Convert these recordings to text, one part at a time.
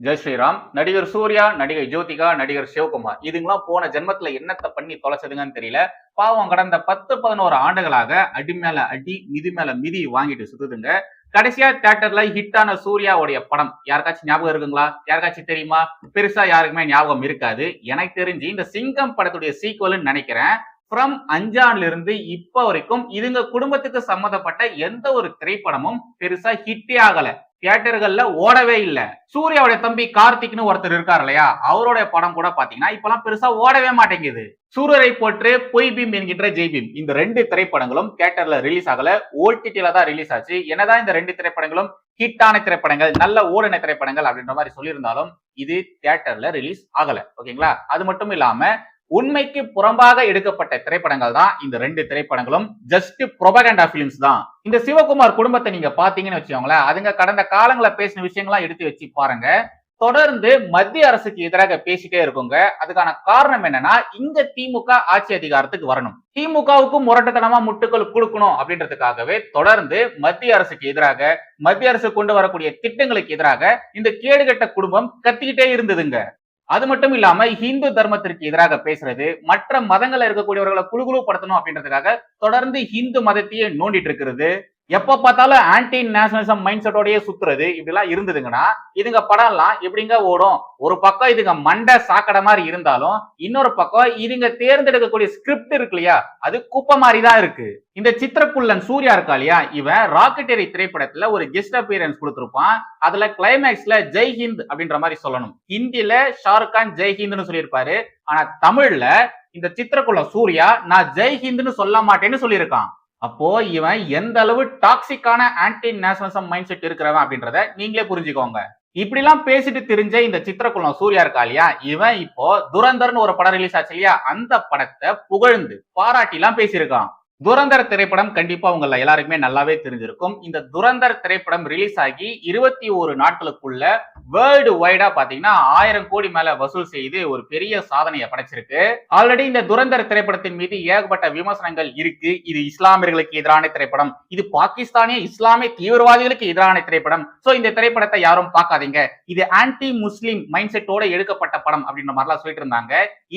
ஜெய் ஸ்ரீராம். நடிகர் சூர்யா நடிகை ஜோதிகா நடிகர் சிவகுமார். இதுங்களாம் போன ஜென்மத்துல என்னத்தை பண்ணி தொலைச்சதுங்கன்னு தெரியல. பாவம் கடந்த பத்து பதினோரு ஆண்டுகளாக அடி மேல அடி மிதி மேல மிதி வாங்கிட்டு சுத்துதுங்க. கடைசியா தியேட்டர்ல ஹிட்டான சூர்யாவுடைய படம். யாருக்காச்சும் ஞாபகம் இருக்குங்களா? யாருக்காச்சும் தெரியுமா? பெருசா யாருக்குமே ஞாபகம் இருக்காது. எனக்கு தெரிஞ்சு இந்த சிங்கம் படத்துடைய சீக்வல்னு நினைக்கிறேன். ஃப்ரம் அஞ்சான்ல இருந்து இப்ப வரைக்கும் இதுங்க குடும்பத்துக்கு சம்மந்தப்பட்ட எந்த ஒரு திரைப்படமும் பெருசா ஹிட்டே ஆகல. தியேட்டர்கள்ல ஓடவே இல்லை. சூர்யாவுடைய தம்பி கார்த்திக்னு ஒருத்தர் இருக்கார் இல்லையா? அவருடைய படம் கூட பாத்தீங்கன்னா இப்பெல்லாம் பெருசா ஓடவே மாட்டேங்குது. சூரரை போற்று பொய் பீம் என்கின்ற ஜெய் பீம். இந்த ரெண்டு திரைப்படங்களும் தியேட்டர்ல ரிலீஸ் ஆகல. ஓடிடில தான் ரிலீஸ் ஆச்சு. என்னதான் இந்த ரெண்டு திரைப்படங்களும் ஹிட்டான திரைப்படங்கள் நல்ல ஓடின திரைப்படங்கள் அப்படின்ற மாதிரி சொல்லியிருந்தாலும் இது தியேட்டர்ல ரிலீஸ் ஆகல. ஓகேங்களா? அது மட்டும் இல்லாம உண்மைக்கு புறம்பாக எடுக்கப்பட்ட திரைப்படங்கள் தான் இந்த ரெண்டு திரைப்படங்களும். ஜஸ்ட் ப்ரொபகண்டா பிலிம்ஸ் தான். இந்த சிவகுமார் குடும்பத்தை நீங்க பாத்தீங்கன்னு வச்சுக்கோங்களேன் அதுங்க கடந்த காலங்களை பேசின விஷயங்கள்லாம் எடுத்து வச்சு பாருங்க. தொடர்ந்து மத்திய அரசுக்கு எதிராக பேசிட்டே இருக்குங்க. அதுக்கான காரணம் என்னன்னா இங்க திமுக ஆட்சி அதிகாரத்துக்கு வரணும். திமுகவுக்கும் முரட்டத்தனமா முட்டுக்கள் கொடுக்கணும் அப்படின்றதுக்காகவே தொடர்ந்து மத்திய அரசுக்கு எதிராக மத்திய அரசு கொண்டு வரக்கூடிய திட்டங்களுக்கு எதிராக இந்த கேடுகட்ட குடும்பம் கத்திக்கிட்டே இருந்ததுங்க. அது மட்டும் இல்லாம ஹிந்து தர்மத்திற்கு எதிராக பேசுறது மற்ற மதங்கள்ல இருக்கக்கூடியவர்களை குழுகுழுப்படுத்தணும் அப்படின்றதுக்காக தொடர்ந்து ஹிந்து மதத்தையே நோண்டிட்டு இருக்கிறது. எப்ப பார்த்தாலும் ஆன்டி நேஷனலிசம் மைண்ட் செட்டோடயே சுத்துறது இப்படிலாம் இருந்ததுங்கன்னா இதுங்க படம்லாம் எப்படிங்க ஓடும்? ஒரு பக்கம் இதுங்க மண்டை சாக்கடை மாதிரி இருந்தாலும் இன்னொரு பக்கம் இதுங்க தேர்ந்தெடுக்கக்கூடிய ஸ்கிரிப்ட் இருக்கு இல்லையா அது குப்பை மாதிரி தான் இருக்கு. இந்த சித்திரக்குள்ளன் சூர்யா இருக்கா இல்லையா இவன் ராக்கெட்டரி திரைப்படத்துல ஒரு கெஸ்ட் அப்பியரன்ஸ் கொடுத்திருப்பான். அதுல கிளைமேக்ஸ்ல ஜெய் ஹிந்த் அப்படின்ற மாதிரி சொல்லணும். ஹிந்தில ஷாருக் கான் ஜெய் ஹிந்த்னு சொல்லியிருப்பாரு. ஆனா தமிழ்ல இந்த சித்திரக்குள்ள சூர்யா நான் ஜெய் ஹிந்த்னு சொல்ல மாட்டேன்னு சொல்லியிருக்கான். அப்போ இவன் எந்த அளவு டாக்ஸிக்கான ஆன்டி நேஷனலிசம் மைண்ட் செட் இருக்கிறவன் அப்படின்றத நீங்களே புரிஞ்சுக்கோங்க. இப்படிலாம் பேசிட்டு தெரிஞ்ச இந்த சித்திரக்குளம் சூர்யா இருக்கா இல்லையா? இவன் இப்போ துரந்தர்னு ஒரு படம் ரிலீஸ் ஆச்சு இல்லையா? அந்த படத்தை புகழ்ந்து பாராட்டிலாம் பேசியிருக்கான். துரந்தர் திரைப்படம் கண்டிப்பா உங்கள எல்லாருக்குமே நல்லாவே தெரிஞ்சிருக்கும். இந்த துரந்தர் திரைப்படம் ரிலீஸ் ஆகி இருபத்தி ஒரு நாட்களுக்குள்ள வேர்ல்டு வைடா பாத்தீங்கன்னா ஆயிரம் கோடி மேல வசூல் செய்து ஒரு பெரிய சாதனையை படைச்சிருக்கு. ஆல்ரெடி இந்த துரந்தர் திரைப்படத்தின் மீது ஏகப்பட்ட விமர்சனங்கள் இருக்கு. இது இஸ்லாமியர்களுக்கு எதிரான திரைப்படம். இது பாகிஸ்தானிய இஸ்லாமிய தீவிரவாதிகளுக்கு எதிரான திரைப்படம். சோ இந்த திரைப்படத்தை யாரும் பார்க்காதீங்க. இது ஆன்டி முஸ்லிம் மைண்ட் செட்டோட எடுக்கப்பட்ட படம் அப்படின்ற மாதிரிலாம் சொல்லிட்டு இருந்தாங்க.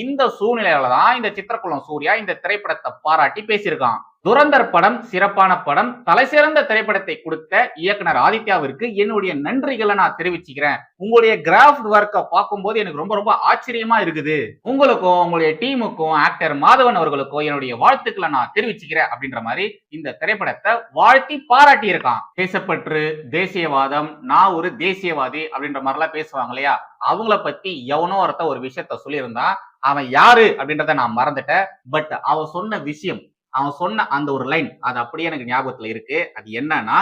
இந்த சூழ்நிலையில தான் இந்த சித்திரக்குளம் சூர்யா இந்த திரைப்படத்தை பாராட்டி பேசியிருக்காங்க பேசியிருக்கான் துரந்தர் படம் சிறப்பான படம் தலை சிறந்த திரைப்படத்தை கொடுத்த இயக்குனர் ஆதித்யாவிற்கு என்னுடைய நன்றிகளை நான் தெரிவிச்சுக்கிறேன். உங்களுடைய கிராஃப்ட் ஒர்க்கை பார்க்கும்போது எனக்கு ரொம்ப ரொம்ப ஆச்சரியமா இருக்குது. உங்களுக்கும் உங்களுடைய டீமுக்கும் ஆக்டர் மாதவன் அவர்களுக்கும் என்னுடைய வாழ்த்துக்களை நான் தெரிவிச்சுக்கிறேன் அப்படின்ற மாதிரி இந்த திரைப்படத்தை வாழ்த்தி பாராட்டி இருக்கான் தேசப்பற்று தேசியவாதம் நான் ஒரு தேசியவாதி அப்படின்ற மாதிரிலாம் பேசுவாங்க இல்லையா? அவங்கள பத்தி எவனோ ஒருத்த ஒரு விஷயத்த சொல்லியிருந்தான். அவன் யாரு அப்படின்றத நான் மறந்துட்டேன். பட் அவன் சொன்ன விஷயம் அவன் சொன்ன அந்த ஒரு லைன் அது அப்படியே எனக்கு ஞாபகத்துல இருக்கு. அது என்னன்னா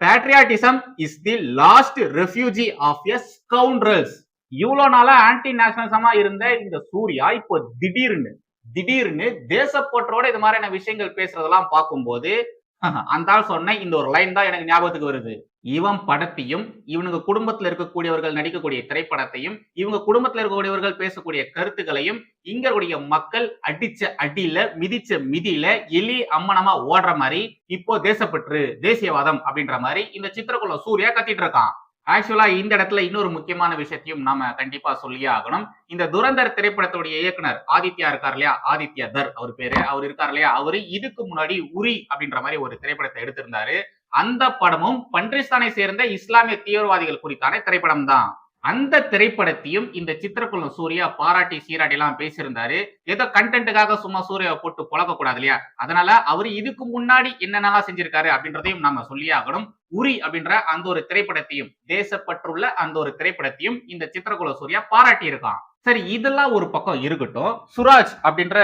patriotism is the last refuge of a scoundrels இவ்வளவு நாளா ஆன்டி நேஷனலிசமா இருந்த இந்த சூர்யா இப்போ திடீர்னு திடீர்னு தேசப்பற்றோட இது மாதிரியான விஷயங்கள் பேசுறதெல்லாம் பார்க்கும்போது அந்த ஆள் சொன்ன இந்த ஒரு லைன் தான் எனக்கு ஞாபகத்துக்கு வருது. இவன் படத்தையும் இவனுங்க குடும்பத்துல இருக்கக்கூடியவர்கள் நடிக்கக்கூடிய திரைப்படத்தையும் இவங்க குடும்பத்துல இருக்கக்கூடியவர்கள் பேசக்கூடிய கருத்துக்களையும் இங்க மக்கள் அடிச்ச அடியில மிதிச்ச மிதியில எலி அம்மனமா ஓடுற மாதிரி இப்போ தேசப்பற்று தேசியவாதம் அப்படின்ற மாதிரி இந்த சித்திரக்குள்ள சூர்யா கத்திட்டு இருக்கான். ஆக்சுவலா இந்த இடத்துல இன்னொரு முக்கியமான விஷயத்தையும் நாம கண்டிப்பா சொல்லியே ஆகணும். இந்த துரந்தர் திரைப்படத்துடைய இயக்குனர் ஆதித்யா இருக்கார் இல்லையா? ஆதித்யா தர் அவர் பேரு. அவர் இருக்கார் இல்லையா? அவரு இதுக்கு முன்னாடி உரி அப்படின்ற மாதிரி ஒரு திரைப்படத்தை எடுத்திருந்தாரு. அந்த படமும் பன்றிஸ்தானை சேர்ந்த இஸ்லாமிய தீவிரவாதிகள் குறித்தான திரைப்படம் தான் அந்த திரைப்படத்தையும் இந்த சித்திரக்குளம் சூர்யா பாராட்டி சீராட்டி எல்லாம் பேசியிருந்தாரு. ஏதோ கண்டென்ட்டுக்காக சும்மா சூர்யாவை போட்டு புழக்க கூடாது இல்லையா? அதனால அவர் இதுக்கு முன்னாடி என்னென்னலாம் செஞ்சிருக்காரு அப்படின்றதையும் நம்ம சொல்லியே ஆகணும். உரி அப்படின்ற அந்த ஒரு திரைப்படத்தையும் தேசப்பற்றுள்ள அந்த ஒரு திரைப்படத்தையும் இந்த சித்திரகுல சூர்யா பாராட்டி இருக்கான் சரி இதெல்லாம் ஒரு பக்கம் இருக்கட்டும். சுராஜ் அப்படின்ற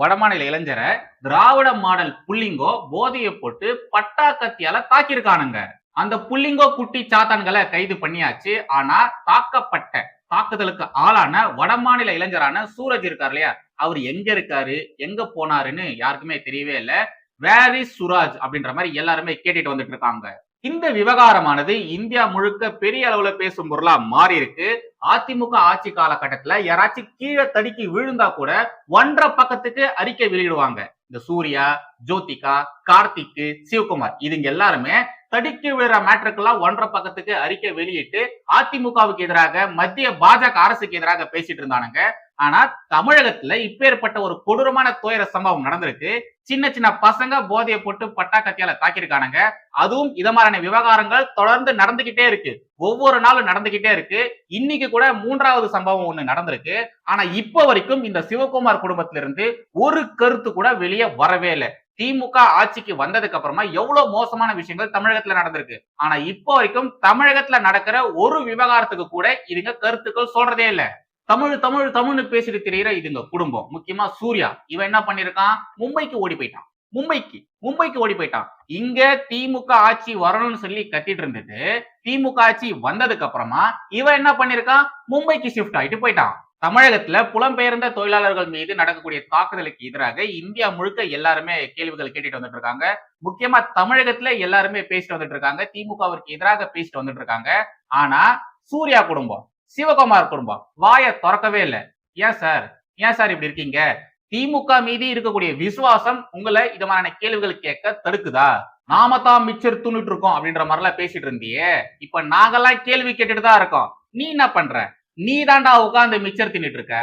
வடமாநில இளைஞரை திராவிட மாடல் புள்ளிங்கோ போதையை போட்டு பட்டா கத்தியால தாக்கியிருக்கானுங்க. அந்த புள்ளிங்கோ குட்டி சாத்தான்களை கைது பண்ணியாச்சு. ஆனா தாக்கப்பட்ட தாக்குதலுக்கு ஆளான வடமாநில இளைஞரான சூரஜ் இருக்கார் இல்லையா? அவர் எங்க இருக்காரு? எங்க போனாருன்னு யாருக்குமே தெரியவே இல்லை. வேர் இஸ் சுராஜ் அப்படின்ற மாதிரி எல்லாருமே கேட்டுட்டு வந்துட்டு இருக்காங்க. இந்த விவகாரமானது இந்தியா முழுக்க பெரிய அளவுல பேசும் பொருளா மாறி இருக்கு. அதிமுக ஆட்சி காலகட்டத்துல யாராச்சும் கீழே தடுக்கி விழுந்தா கூட ஒன்றரை பக்கத்துக்கு அறிக்கை வெளியிடுவாங்க. இந்த சூர்யா ஜோதிகா கார்த்திக் சிவகுமார். இதுங்க எல்லாருமே தடிக்கு விழுற மேட்ருக்கெல்லாம் ஒன்றரை பக்கத்துக்கு அறிக்கை வெளியிட்டு அதிமுகவுக்கு எதிராக மத்திய பாஜக அரசுக்கு எதிராக பேசிட்டு இருந்தானுங்க. ஆனா தமிழகத்துல இப்பேற்பட்ட ஒரு கொடூரமான துயர சம்பவம் நடந்திருக்கு. சின்ன சின்ன பசங்க போதையை போட்டு பட்டா கத்தியால தாக்கியிருக்கானுங்க அதுவும் இத மாதிரியான விவகாரங்கள் தொடர்ந்து நடந்துகிட்டே இருக்கு. ஒவ்வொரு நாளும் நடந்துகிட்டே இருக்கு. இன்னைக்கு கூட மூன்றாவது சம்பவம் ஒண்ணு நடந்திருக்கு. ஆனா இப்ப வரைக்கும் இந்த சிவகுமார் குடும்பத்திலிருந்து ஒரு கருத்து கூட வெளியே வரவே இல்லை. திமுக ஆட்சிக்கு வந்ததுக்கு அப்புறமா எவ்வளவு மோசமான விஷயங்கள் தமிழகத்துல நடந்திருக்கு. ஆனா இப்போ வரைக்கும் தமிழகத்துல நடக்கிற ஒரு விவகாரத்துக்கு கூட இதுங்க கருத்துக்கள் சொல்றதே இல்ல. தமிழ் தமிழ் தமிழ்னு பேசிட்டு தெரியுற இதுங்க குடும்பம். முக்கியமா சூர்யா. இவன் என்ன பண்ணிருக்கான்? மும்பைக்கு ஓடி போயிட்டான். மும்பைக்கு மும்பைக்கு ஓடி போயிட்டான். இங்க திமுக ஆட்சி வரணும்னு சொல்லி கத்திட்டு இருந்தது திமுக ஆட்சி வந்ததுக்கு அப்புறமா இவன் என்ன பண்ணிருக்கான்? மும்பைக்கு ஷிஃப்ட் ஆயிட்டு போயிட்டான். தமிழகத்துல புலம்பெயர்ந்த தொழிலாளர்கள் மீது நடக்கக்கூடிய தாக்குதலுக்கு எதிராக இந்தியா முழுக்க எல்லாருமே கேள்விகள் கேட்டுட்டு வந்துட்டு இருக்காங்க. முக்கியமா தமிழகத்துல எல்லாருமே பேசிட்டு வந்துட்டு இருக்காங்க. திமுகவிற்கு எதிராக பேசிட்டு வந்துட்டு இருக்காங்க. ஆனா சூர்யா குடும்பம் சிவகுமார் குடும்பம் வாயை திறக்கவே இல்லை. ஏன் சார்? ஏன் சார் இப்படி இருக்கீங்க? திமுக மீது இருக்கக்கூடிய விசுவாசம் உங்களை இது மாதிரியான கேள்விகள் கேட்க தடுக்குதா? நாம தான் மிச்சர் துணிட்டு இருக்கோம் அப்படின்ற மாதிரிலாம் பேசிட்டு இருந்தியே. இப்ப நாங்கெல்லாம் கேள்வி கேட்டுட்டு தான் இருக்கோம். நீ என்ன பண்ற? நீ தாண்டா உட்காந்து மிச்சர் தின்னுட்டு இருக்க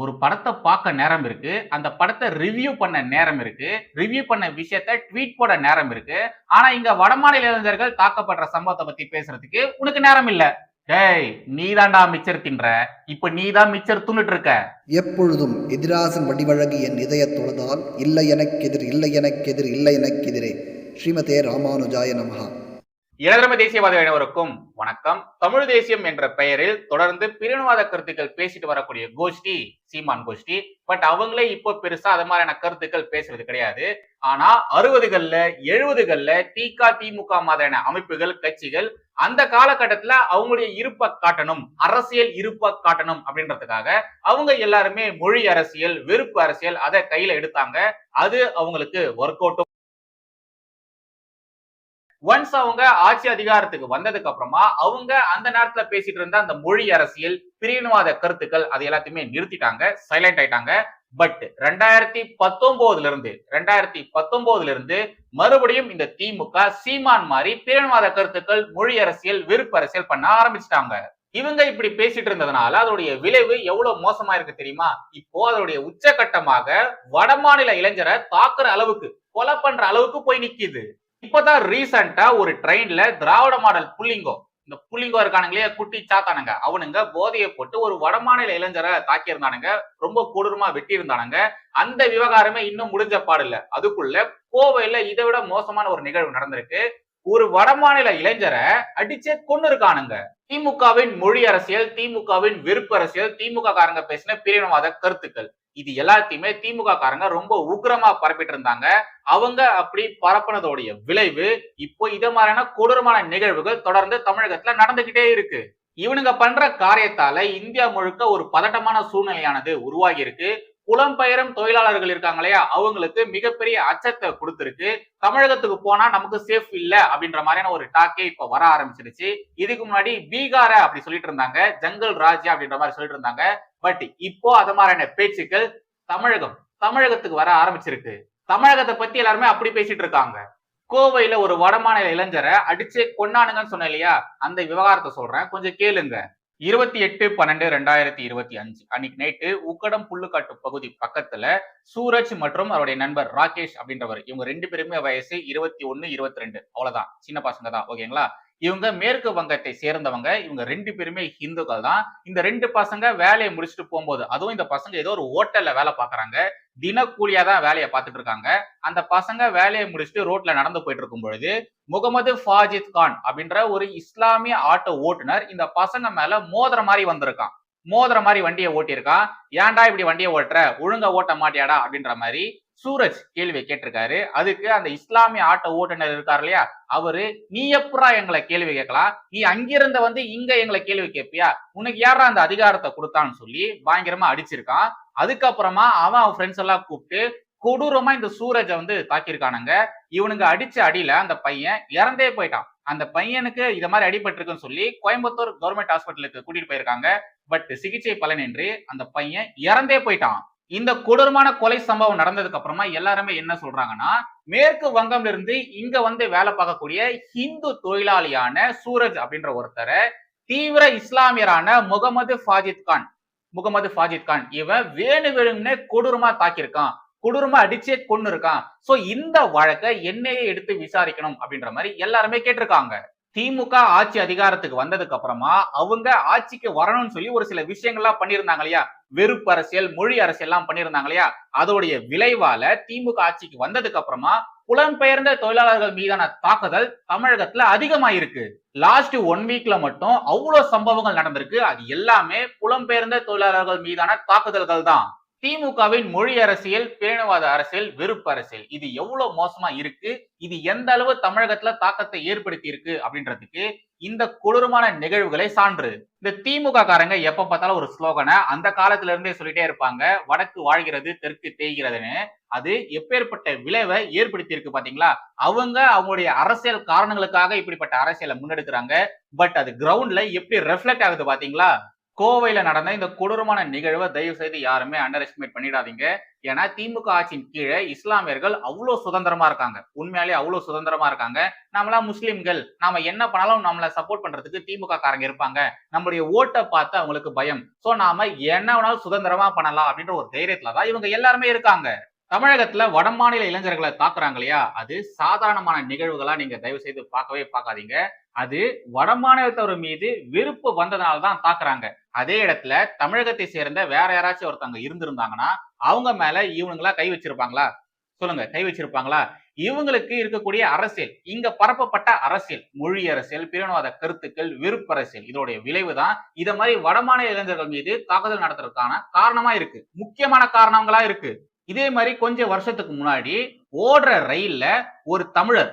ஒரு படத்தை பார்க்க நேரம் இருக்கு. அந்த படத்தை ரிவ்யூ பண்ண நேரம் இருக்கு. ரிவ்யூ பண்ண விஷயத்த ட்வீட் போட நேரம் இருக்கு. ஆனா இங்க வடமாநில இளைஞர்கள் தாக்கப்படுற சம்பவத்தை பத்தி பேசுறதுக்கு உனக்கு நேரம் இல்ல. டேய் நீ தாண்டா மிச்சர் தின்ற. இப்ப நீ தான் மிச்சர் துண்ணுட்டு இருக்க எப்பொழுதும் எதிராசன் வடிவழகு என் இதய தொழுதால் இல்லை எனக்கெதிர் இல்லை எனக்கெதிர் இல்லை எனக்கெதிரே ஸ்ரீமதே ராமானுஜாய நமகா இளதரம தேசியவாத அனைவருக்கும் வணக்கம். தமிழ் தேசியம் என்ற பெயரில் தொடர்ந்து பிரிவினவாத கருத்துக்கள் பேசிட்டு வரக்கூடிய கோஷ்டி சீமான் கோஷ்டி. பட் அவங்களே இப்போ பெருசா அது மாதிரியான கருத்துக்கள் பேசுறது கிடையாது. ஆனா அறுபதுகள்ல எழுபதுகள்ல திக திமுக மாதிரியான அமைப்புகள் கட்சிகள் அந்த காலகட்டத்துல அவங்களுடைய இருப்ப காட்டணும் அரசியல் இருப்ப காட்டணும் அப்படின்றதுக்காக அவங்க எல்லாருமே மொழி அரசியல் வெறுப்பு அரசியல் அதை கையில எடுத்தாங்க. அது அவங்களுக்கு ஒர்க் அவுட்டும் ஒன்ஸ் அவங்க ஆட்சி அதிகாரத்துக்கு வந்ததுக்கு அப்புறமா அவங்க அந்த நேரத்துல பேசிட்டு இருந்த அந்த மொழி அரசியல் பிரிவினவாத கருத்துக்கள் அது எல்லாத்தையுமே நிறுத்திட்டாங்க சைலண்ட் ஆயிட்டாங்க. பட் ரெண்டாயிரத்தி பத்தொன்பதுல இருந்து ரெண்டாயிரத்தி பத்தொன்பதுல இருந்து மறுபடியும் இந்த திமுக சீமான் மாதிரி பிரிவினவாத கருத்துக்கள் மொழி அரசியல் வெறுப்பு அரசியல் பண்ண ஆரம்பிச்சிட்டாங்க. இவங்க இப்படி பேசிட்டு இருந்ததுனால அதோடைய விளைவு எவ்வளவு மோசமா இருக்கு தெரியுமா? இப்போ அதோடைய உச்சகட்டமாக வடமாநில இளைஞரை தாக்குற அளவுக்கு கொலை பண்ற அளவுக்கு போய் நிக்குது. இப்பதான் ரீசெண்டா ஒரு ட்ரெயின்ல திராவிட மாடல் புள்ளிங்கோ இந்த புள்ளிங்கோ இருக்கானுங்களே குட்டி சாத்தானுங்க. அவனுங்க போதையை போட்டு ஒரு வடமாநில இளைஞரை தாக்கியிருந்தானுங்க ரொம்ப கொடூரமா வெட்டி இருந்தானுங்க அந்த விவகாரமே இன்னும் முடிஞ்ச பாடில்ல. அதுக்குள்ள கோவையில இதை விட மோசமான ஒரு நிகழ்வு நடந்திருக்கு. ஒரு வடமாநில இளைஞரை அடிச்சே கொண்டு இருக்கானுங்க திமுகவின் மொழி அரசியல் திமுகவின் வெறுப்பு அரசியல் திமுக காரங்க பேசின பிரிவினவாத கருத்துக்கள். இது எல்லாத்தையுமே திமுக காரங்க ரொம்ப உக்கிரமா பரப்பிட்டு இருந்தாங்க. அவங்க அப்படி பரப்புனதோடைய விளைவு இப்போ இத மாதிரியான கொடூரமான நிகழ்வுகள் தொடர்ந்து தமிழகத்துல நடந்துகிட்டே இருக்கு. இவனுங்க பண்ற காரியத்தால இந்தியா முழுக்க ஒரு பதட்டமான சூழ்நிலையானது உருவாகி இருக்கு புலம்பெயரும் தொழிலாளர்கள் இருக்காங்க இல்லையா? அவங்களுக்கு மிகப்பெரிய அச்சத்தை கொடுத்துருக்கு. தமிழகத்துக்கு போனா நமக்கு சேஃப் இல்ல அப்படின்ற மாதிரியான ஒரு டாக்கே இப்ப வர ஆரம்பிச்சிருச்சு. இதுக்கு முன்னாடி பீகார அப்படி சொல்லிட்டு இருந்தாங்க. ஜங்கல் ராஜ்யா அப்படின்ற மாதிரி சொல்லிட்டு இருந்தாங்க. பட் இப்போ அது மாதிரியான பேச்சுக்கள் தமிழகம் தமிழகத்துக்கு வர ஆரம்பிச்சிருக்கு. தமிழகத்தை பத்தி எல்லாருமே அப்படி பேசிட்டு இருக்காங்க. கோவையில ஒரு வடமாநில இளைஞரை அடிச்சு கொண்டானுங்கன்னு சொன்னேன் இல்லையா? அந்த விவகாரத்தை சொல்றேன். கொஞ்சம் கேளுங்க. இருபத்தி எட்டு பன்னெண்டு ரெண்டாயிரத்தி இருபத்தி அஞ்சு அன்னைக்கு நைட்டு உக்கடம் புல்லுக்காட்டு பகுதி பக்கத்துல சூரஜ் மற்றும் அவருடைய நண்பர் ராகேஷ் அப்படின்றவர். இவங்க ரெண்டு பேருமே வயசு இருபத்தி ஒன்னு இருபத்தி ரெண்டு. அவ்வளவுதான். சின்ன பசங்க தான். ஓகேங்களா? இவங்க மேற்கு வங்கத்தை சேர்ந்தவங்க. இவங்க ரெண்டு பேருமே ஹிந்துக்கள் தான். இந்த ரெண்டு பசங்க வேலையை முடிச்சுட்டு போகும்போது அதுவும் இந்த பசங்க ஏதோ ஒரு ஹோட்டல்ல வேலை பார்க்குறாங்க. தினக்கூலியா தான் வேலையை பார்த்துட்டு இருக்காங்க. அந்த பசங்க வேலையை முடிச்சுட்டு ரோட்ல நடந்து போயிட்டு இருக்கும் பொழுது முகமது ஃபாஜித் கான் அப்படின்ற ஒரு இஸ்லாமிய ஆட்டோ ஓட்டுநர் இந்த பசங்க மேல மோதிர மாதிரி வந்திருக்கான். மோதிர மாதிரி வண்டியை ஓட்டியிருக்கான். ஏன்டா இப்படி வண்டியை ஓட்டுற? ஒழுங்கா ஓட்ட மாட்டியாடா? அப்படின்ற மாதிரி சூரஜ் கேள்வி கேட்டிருக்காரு. அதுக்கு அந்த இஸ்லாமிய ஆட்டோ ஓட்டுநர் இருக்கார் இல்லையா? அவரு நீ எப்புறா எங்களை கேள்வி கேட்கலாம்? நீ அங்கிருந்த வந்து இங்க எங்களை கேள்வி கேட்பியா? உனக்கு யாரா அந்த அதிகாரத்தை கொடுத்தான்னு சொல்லி பயங்கரமா அடிச்சிருக்கான். அதுக்கப்புறமா அவன் அவன் ஃப்ரெண்ட்ஸ் எல்லாம் கூப்பிட்டு கொடூரமா இந்த சூரஜை வந்து தாக்கியிருக்கானுங்க. இவனுங்க அடிச்ச அடியில அந்த பையன் இறந்தே போயிட்டான். அந்த பையனுக்கு இத மாதிரி அடிபட்டிருக்குன்னு சொல்லி கோயம்புத்தூர் கவர்மெண்ட் ஹாஸ்பிட்டலுக்கு கூட்டிட்டு போயிருக்காங்க. பட் சிகிச்சை பலனின்றி அந்த பையன் இறந்தே போயிட்டான். இந்த கொடூரமான கொலை சம்பவம் நடந்ததுக்கு அப்புறமா எல்லாருமே என்ன சொல்றாங்கன்னா மேற்கு வங்கம்ல இருந்து இங்க வந்து வேலை பார்க்கக்கூடிய ஹிந்து தொழிலாளியான சூரஜ் அப்படின்ற ஒருத்தரை தீவிர இஸ்லாமியரான முகமது ஃபாஜித் கான் முகமது ஃபாஜித் கான் இவன் வேணு வேணும்னே கொடூரமா தாக்கியிருக்கான் கொடூரமா அடிச்சே கொன்னு இருக்கான். சோ இந்த வழக்கை என்னையே எடுத்து விசாரிக்கணும் அப்படின்ற மாதிரி எல்லாருமே கேட்டிருக்காங்க. திமுக ஆட்சி அதிகாரத்துக்கு வந்ததுக்கு அப்புறமா அவங்க ஆட்சிக்கு வரணும்னு சொல்லி ஒரு சில விஷயங்கள்லாம் பண்ணியிருந்தாங்க இல்லையா? வெறுப்பு அரசியல் மொழி அரசியல் எல்லாம் பண்ணியிருந்தாங்க இல்லையா? அதோடைய விளைவால திமுக ஆட்சிக்கு வந்ததுக்கு அப்புறமா புலம்பெயர்ந்த தொழிலாளர்கள் மீதான தாக்குதல் தமிழகத்துல அதிகமாயிருக்கு. லாஸ்ட் ஒன் வீக்ல மட்டும் அவ்வளவு சம்பவங்கள் நடந்திருக்கு. அது எல்லாமே புலம்பெயர்ந்த தொழிலாளர்கள் மீதான தாக்குதல்கள் தான். திமுகவின் மொழி அரசியல் பேணுவாத அரசியல் வெறுப்பு அரசியல். இது எவ்வளவு மோசமா இருக்கு? இது எந்த அளவு தமிழகத்துல தாக்கத்தை ஏற்படுத்தி இருக்கு அப்படின்றதுக்கு இந்த கொடூரமான நிகழ்வுகளை சான்று. இந்த திமுக காரங்க எப்ப பார்த்தாலும் ஒரு ஸ்லோகனை அந்த காலத்துல இருந்தே சொல்லிட்டே இருப்பாங்க. வடக்கு வாழ்கிறது தெற்கு தேய்கிறதுன்னு. அது எப்பேற்பட்ட விளைவை ஏற்படுத்தி இருக்கு பாத்தீங்களா அவங்க அவங்களுடைய அரசியல் காரணங்களுக்காக இப்படிப்பட்ட அரசியலை முன்னெடுக்கிறாங்க. பட் அது கிரவுண்ட்ல எப்படி ரெஃப்ளெக்ட் ஆகுது பாத்தீங்களா கோவையில் நடந்த இந்த கொடூரமான நிகழ்வை தயவு செய்து யாருமே அண்டர் எஸ்டிமேட் பண்ணிடாதீங்க. ஏன்னா திமுக ஆட்சியின் கீழே இஸ்லாமியர்கள் அவ்வளோ சுதந்திரமா இருக்காங்க. உண்மையாலே அவ்வளோ சுதந்திரமா இருக்காங்க. நம்மளாம் முஸ்லிம்கள். நாம என்ன பண்ணாலும் நம்மளை சப்போர்ட் பண்றதுக்கு திமுக காரங்க இருப்பாங்க. நம்மளுடைய ஓட்டை பார்த்து அவங்களுக்கு பயம். ஸோ நாம என்ன வேணாலும் சுதந்திரமா பண்ணலாம் அப்படின்ற ஒரு தைரியத்துல தான் இவங்க எல்லாருமே இருக்காங்க. தமிழகத்துல வடமாநில இளைஞர்களை தாக்குறாங்க இல்லையா? அது சாதாரணமான நிகழ்வுகளா நீங்க தயவு செய்து பார்க்கவே பார்க்காதீங்க. அது வடமாநிலத்தவர் மீது வெறுப்பு வந்ததுனால தான் தாக்குறாங்க. அதே இடத்துல தமிழகத்தை சேர்ந்த வேற யாராச்சும் ஒருத்தவங்க இருந்திருந்தாங்கன்னா அவங்க மேல இவனுங்களா கை வச்சிருப்பாங்களா? சொல்லுங்க கை வச்சிருப்பாங்களா? இவங்களுக்கு இருக்கக்கூடிய அரசியல் இங்க பரப்பப்பட்ட அரசியல் மொழி அரசியல் பிரிவினவாத கருத்துக்கள் வெறுப்பு அரசியல் இதோடைய விளைவு தான் இத மாதிரி வடமாநில இளைஞர்கள் மீது தாக்குதல் நடத்துறதுக்கான காரணமா இருக்கு. முக்கியமான காரணங்களா இருக்கு. இதே மாதிரி கொஞ்சம் வருஷத்துக்கு முன்னாடி ஓடுற ரயில்ல ஒரு தமிழர்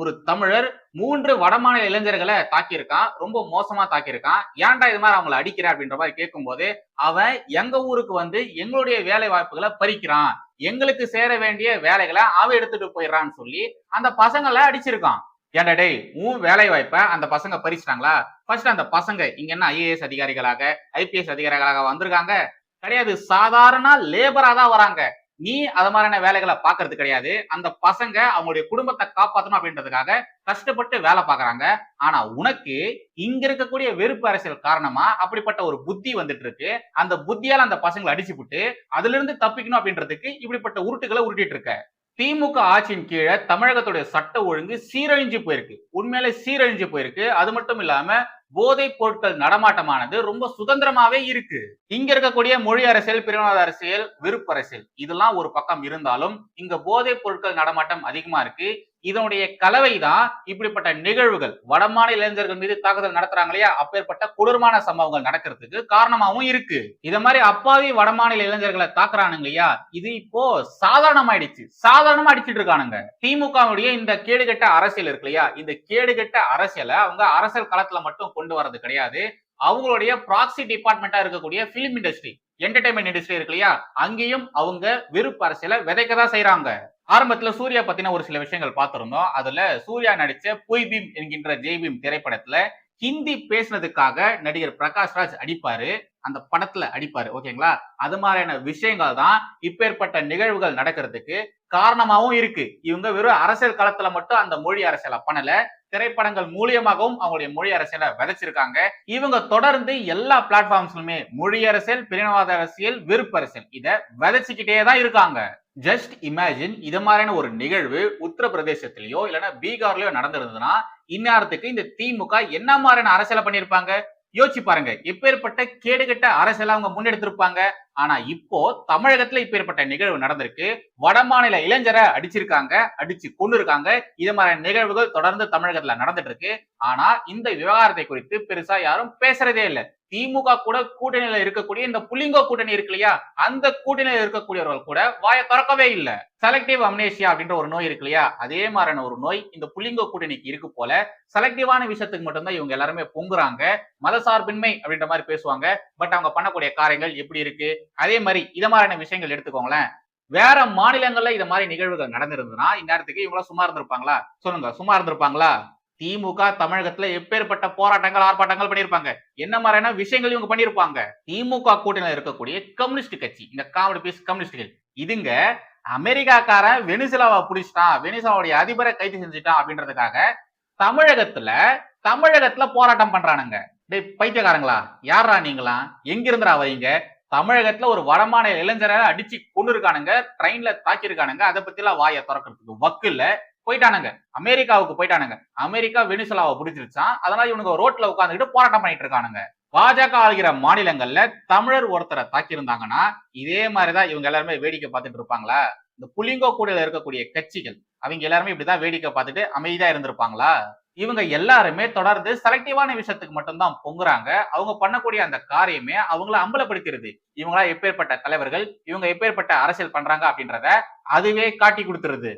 ஒரு தமிழர் மூன்று வடமாநில இளைஞர்களை தாக்கியிருக்கான் ரொம்ப மோசமா தாக்கியிருக்கான். ஏன்டா இது மாதிரி அவங்களை அடிக்கிற அப்படின்ற மாதிரி கேட்கும்போது அவன் எங்க ஊருக்கு வந்து எங்களுடைய வேலை வாய்ப்புகளை பறிக்கிறான். எங்களுக்கு சேர வேண்டிய வேலைகளை அவன் எடுத்துட்டு போயிடுறான்னு சொல்லி அந்த பசங்களை அடிச்சிருக்கான். ஏன்டா டேய் உன் வேலை வாய்ப்பை அந்த பசங்க பறிச்சிட்டாங்களா? ஃபர்ஸ்ட் அந்த பசங்க இங்க என்ன ஐஏஎஸ் அதிகாரிகளாக ஐபிஎஸ் அதிகாரிகளாக வந்திருக்காங்க? கிடையாது சாதாரண லேபரா தான் வராங்க. நீ அது மாதிரியான வேலைகளை பாக்குறது கிடையாது. அந்த பசங்க அவங்களுடைய குடும்பத்தை காப்பாற்றணும் அப்படின்றதுக்காக கஷ்டப்பட்டு வேலை பாக்குறாங்க ஆனா உனக்கு இங்க இருக்கக்கூடிய வெறுப்பு அரசியல் காரணமா அப்படிப்பட்ட ஒரு புத்தி வந்துட்டு இருக்கு அந்த புத்தியால அந்த பசங்களை அடிச்சு விட்டு அதுல இருந்து தப்பிக்கணும் அப்படின்றதுக்கு இப்படிப்பட்ட உருட்டுகளை உருட்டிட்டு இருக்க. திமுக ஆட்சியின் கீழே தமிழகத்துடைய சட்ட ஒழுங்கு சீரழிஞ்சு போயிருக்கு. உண்மையிலே சீரழிஞ்சு போயிருக்கு. அது மட்டும் இல்லாம போதைப் பொருட்கள் நடமாட்டமானது ரொம்ப சுதந்திரமாவே இருக்கு. இங்க இருக்கக்கூடிய மொழி அரசியல் பிரிவினவாத அரசியல் விருப்ப அரசியல் இதெல்லாம் ஒரு பக்கம் இருந்தாலும் இங்க போதைப் பொருட்கள் நடமாட்டம் அதிகமா இருக்கு. இதனுடைய கலவை தான் இப்படிப்பட்ட நிகழ்வுகள். வடமாநில இளைஞர்கள் மீது தாக்குதல் நடத்துறாங்க இல்லையா? அப்பேற்பட்ட கொடூரமான சம்பவங்கள் நடக்கிறதுக்கு காரணமாகவும் இருக்கு. இத மாதிரி அப்பாவி வடமாநில இளைஞர்களை தாக்குறானுங்க இல்லையா? இது இப்போ சாதாரணமாயிடுச்சு. சாதாரணமா அடிச்சிட்டு இருக்கானுங்க திமுகவுடைய இந்த கேடுகட்ட அரசியல் இருக்கு இல்லையா? இந்த கேடுகட்ட அரசியலை அவங்க அரசியல் களத்துல மட்டும் கொண்டு வர்றது கிடையாது. அவங்களுடைய ப்ராக்சி டிபார்ட்மெண்டா இருக்கக்கூடிய பிலிம் இண்டஸ்ட்ரி என்டர்டைன்மெண்ட் இண்டஸ்ட்ரி இருக்கு இல்லையா? அங்கேயும் அவங்க வெறுப்பு அரசியலை விதைக்க தான் செய்யறாங்க ஆரம்பத்துல சூர்யா பத்தின ஒரு சில விஷயங்கள் பார்த்திருந்தோம். அதுல சூர்யா நடிச்ச பொய் பீம் என்கின்ற ஜெய் பீம் திரைப்படத்துல ஹிந்தி பேசினதுக்காக நடிகர் பிரகாஷ் ராஜ் அடிப்பாரு. அந்த படத்துல அடிப்பாரு. ஓகேங்களா? அது மாதிரியான விஷயங்கள் தான் இப்பேற்பட்ட நிகழ்வுகள் நடக்கிறதுக்கு காரணமாவும் இருக்கு. இவங்க வெறும் அரசியல் களத்துல மட்டும் அந்த மொழி அரசியலை பண்ணல. திரைப்படங்கள் மூலியமாகவும் அவங்களுடைய மொழி அரசியலை விதைச்சிருக்காங்க. இவங்க தொடர்ந்து எல்லா பிளாட்ஃபார்ம்ஸ்லுமே மொழி அரசியல் பிரிவினவாத அரசியல் வெறுப்பு அரசியல் இதை விதைச்சுக்கிட்டே தான் இருக்காங்க. ஜஸ்ட் இமேஜின் இது மாதிரியான ஒரு நிகழ்வு உத்தரப்பிரதேசத்திலயோ இல்லைன்னா பீகார்லயோ நடந்திருந்ததுன்னா இந்நேரத்துக்கு இந்த திமுக என்ன மாதிரியான அரசியலை பண்ணியிருப்பாங்க? யோசிச்சு பாருங்க. இப்பேற்பட்ட கேடுகட்ட அரசியல அவங்க முன்னெடுத்திருப்பாங்க. ஆனா இப்போ தமிழகத்துல இப்பேற்பட்ட நிகழ்வு நடந்திருக்கு. வடமாநில இளைஞரை அடிச்சிருக்காங்க அடிச்சு கொண்டு இருக்காங்க இது மாதிரி நிகழ்வுகள் தொடர்ந்து தமிழகத்துல நடந்துட்டு இருக்கு. ஆனா இந்த விவகாரத்தை குறித்து பெருசா யாரும் பேசுறதே இல்லை. திமுக கூட கூட்டணியில இருக்கக்கூடிய இந்த புலிங்கோ கூட்டணி இருக்கு இல்லையா? அந்த கூட்டணியில இருக்கக்கூடியவர்கள் கூட வாயை திறக்கவே இல்லை. செலக்டிவ் அம்னேசியா அப்படின்ற ஒரு நோய் இருக்கு இல்லையா? அதே மாதிரியான ஒரு நோய் இந்த புலிங்கோ கூட்டணிக்கு இருக்கு போல செலக்டிவான விஷயத்துக்கு மட்டும்தான் இவங்க எல்லாருமே பொங்குறாங்க. மதசார்பின்மை அப்படின்ற மாதிரி பேசுவாங்க. பட் அவங்க பண்ணக்கூடிய காரியங்கள் எப்படி இருக்கு? அதே மாதிரி இத மாதிரியான விஷயங்கள் எடுத்துக்கோங்களேன். வேற மாநிலங்கள்ல இது மாதிரி நிகழ்வுகள் நடந்திருந்ததுன்னா இந்நேரத்துக்கு இவங்களா சும்மா இருந்திருப்பாங்களா? சொல்லுங்க சும்மா இருந்திருப்பாங்களா? திமுக தமிழகத்துல எப்பேற்பட்ட போராட்டங்கள் ஆர்ப்பாட்டங்கள் பண்ணியிருப்பாங்க. என்ன மாதிரியான விஷயங்கள் இவங்க பண்ணியிருப்பாங்க? திமுக கூட்டணியில இருக்கக்கூடிய கம்யூனிஸ்ட் கட்சி. இந்த காமெடி பீஸ் கம்யூனிஸ்டுகள் இதுங்க அமெரிக்காக்காரன் வெனிசுலாவை பிடிச்சிட்டான் வெனிசுலாவுடைய அதிபரை கைது செஞ்சுட்டான் அப்படின்றதுக்காக தமிழகத்துல தமிழகத்துல போராட்டம் பண்றானுங்க. டேய் பைத்தியக்காரங்களா? யாரா நீங்களா? எங்கிருந்துரா வரீங்க தமிழகத்துல ஒரு வடமான இளைஞரை அடிச்சு கொண்டு இருக்கானுங்க ட்ரெயின்ல தாக்கியிருக்கானுங்க. அதை பத்தி எல்லாம் வாயை திறக்கிறதுக்கு வக்கு இல்ல போயிட்டானுங்க. அமெரிக்காவுக்கு போயிட்டானுங்க. அமெரிக்கா வெனிசுலாவை பிடிச்சிருச்சான். அதனால இவனுங்க ரோட்ல உட்காந்துக்கிட்டு போராட்டம் பண்ணிட்டு இருக்கானுங்க. பாஜக ஆளுகிற மாநிலங்கள்ல தமிழர் ஒருத்தரை தாக்கியிருந்தாங்கன்னா இதே மாதிரிதான் இவங்க எல்லாருமே வேடிக்கை பார்த்துட்டு இருப்பாங்களா? இந்த புலிங்கோ கூடையில இருக்கக்கூடிய கட்சிகள் அவங்க எல்லாருமே இப்படிதான் வேடிக்கை பார்த்துட்டு அமைதியா இருந்திருப்பாங்களா? இவங்க எல்லாருமே தொடர்ந்து செலக்டிவான விஷயத்துக்கு மட்டும்தான் பொங்குறாங்க. அவங்க பண்ணக்கூடிய அந்த காரியமே அவங்கள அம்பலப்படுத்திடுது. இவங்களா எப்பேற்பட்ட தலைவர்கள் இவங்க எப்பேற்பட்ட அரசியல் பண்றாங்க அப்படின்றத அதுவே காட்டி கொடுத்துருது.